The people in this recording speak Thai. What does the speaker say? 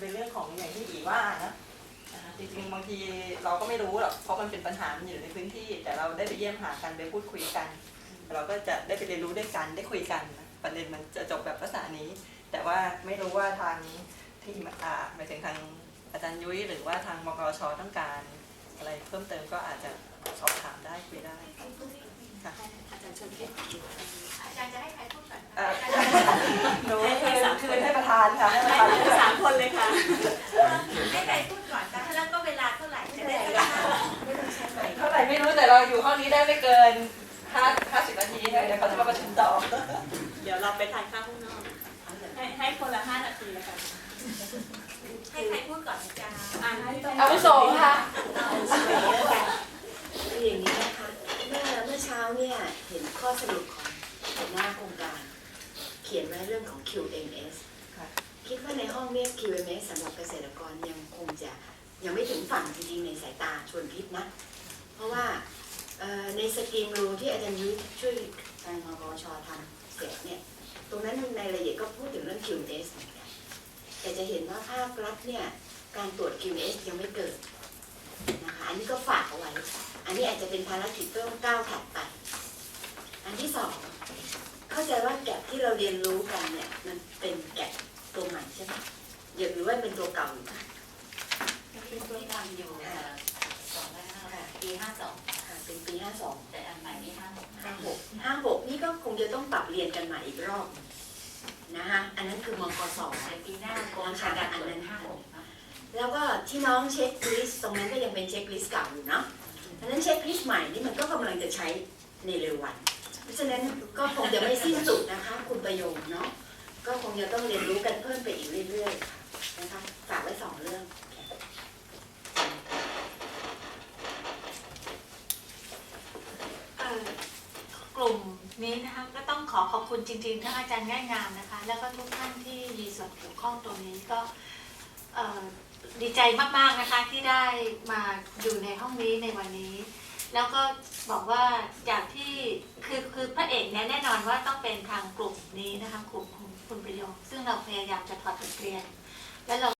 เป็นเรื่องของอย่างที่อีว่านะนะคะจริงๆบางทีเราก็ไม่รู้หรอกเพราะมันเป็นปัญหามันอยู่ในพื้นที่ แต่เราได้ไปเยี่ยมหากันไปพูดคุยกัน เราก็จะได้ไปเรียนรู้ด้วยกันได้คุยกันนะประเด็นมันจะจบแบบภาษานี้ แต่ว่าไม่รู้ว่าทางที่อ่าหมายถึงทางอาจารย์ยุ้ยหรือว่าทางมกชต้องการ อะไรเพิ่มเติมก็อาจจะสอบถามได้คุยได้ค่ะอาจารย์ชนเพชรอาจารย์จะให้ใครพูดก่อนเอ่อหนูคืนคืนให้ประธานค่ะให้ประธานสาม คนเลยค่ะ ให้ใครพูดก่อนคะแล้วก็เวลาเท่าไหร่จะได้เวลาเท่าไหร่ไม่รู้แต่เราอยู่ห้องนี้ได้ไม่เกินห้าห้าสิบนาทีค่ะเดี๋ยวเขาจะมาประชุมต่อ เดี๋ยวเราไปทานข้าวข้างนอกให้ให้คนละห้านาทีแล้วกันให้ใครพูดก่อนอาจารย์อ่าให้ต้องอาวุโสค่ะคืออย่างนี้นะคะ เมื่อเมื่อเช้าเนี่ยเห็นข้อสรุปของหัวหน้าโครงการ เขียนไว้เรื่องของ QMS คิดว่าในห้องเนี่ย QMS สำหรับเกษตรกรยังคงจะยังไม่ถึงฝั่งจริงๆในสายตาชวนพิษนะ เพราะว่าในสกรีมรูที่อาจารย์ยุ้ยช่วยทางมกชทำเสร็จเนี่ย ตรงนั้นในรายละเอียดก็พูดถึงเรื่อง QMS เหมือนกันแต่จะเห็นว่าภาครัฐเนี่ย การตรวจ QMS ยังไม่เกิดนะคะอันนี้ก็ฝากเอาไว้ อันนี้อาจจะเป็นภารกิจเพิ่มก้าวถัดไป อันที่สองเข้าใจว่าแกะที่เราเรียนรู้กันเนี่ย มันเป็นแกะ ตัวใหม่ใช่ไหมอย่าหรือว่าเป็นตัวเก่าอยู่นะเป็นตัวทำอยู่สองห้าปีห้าสองอ่าเป็นปีห้าสองแต่อันใหม่นี่ห้าหกห้าหกห้าหกนี่ก็คงจะต้องปรับเรียนกันใหม่อีกรอบนะคะอันนั้นคือมกสแต่ปีหน้าโกนชาการอันนั้นห้าหกแล้วก็ที่น้องเช็คลิสต์ตรงนั้นก็ยังเป็นเช็คลิสต์เก่าอยู่เนาะเพราะนั้นเช็คลิสต์ใหม่นี่มันก็กำลังจะใช้ในเร็ววัน เพราะฉะนั้นก็คงจะไม่สิ้นสุดนะคะ คุณประโยชน์เนาะ ก็คงจะต้องเรียนรู้กันเพิ่มไปอีกเรื่อยๆนะคะฝากไว้สองเรื่องออกลุ่มนี้นะคะก็ต้องขอขอบคุณจริงๆทั้งอาจารย์ง่ายงามนะคะ แล้วก็ทุกท่านที่มีส่วนเกี่ยวข้องตรงนี้ก็ดีใจมากๆนะคะที่ได้มาอยู่ในห้องนี้ในวันนี้ แล้วก็บอกว่าจากที่คือคือพระเอกเนี่ยแน่นอนว่าต้องเป็นทางกลุ่มนี้นะคะกลุ่มคุณประโยชน์ซึ่งเราพยายามจะถอดบทเรียน และเรา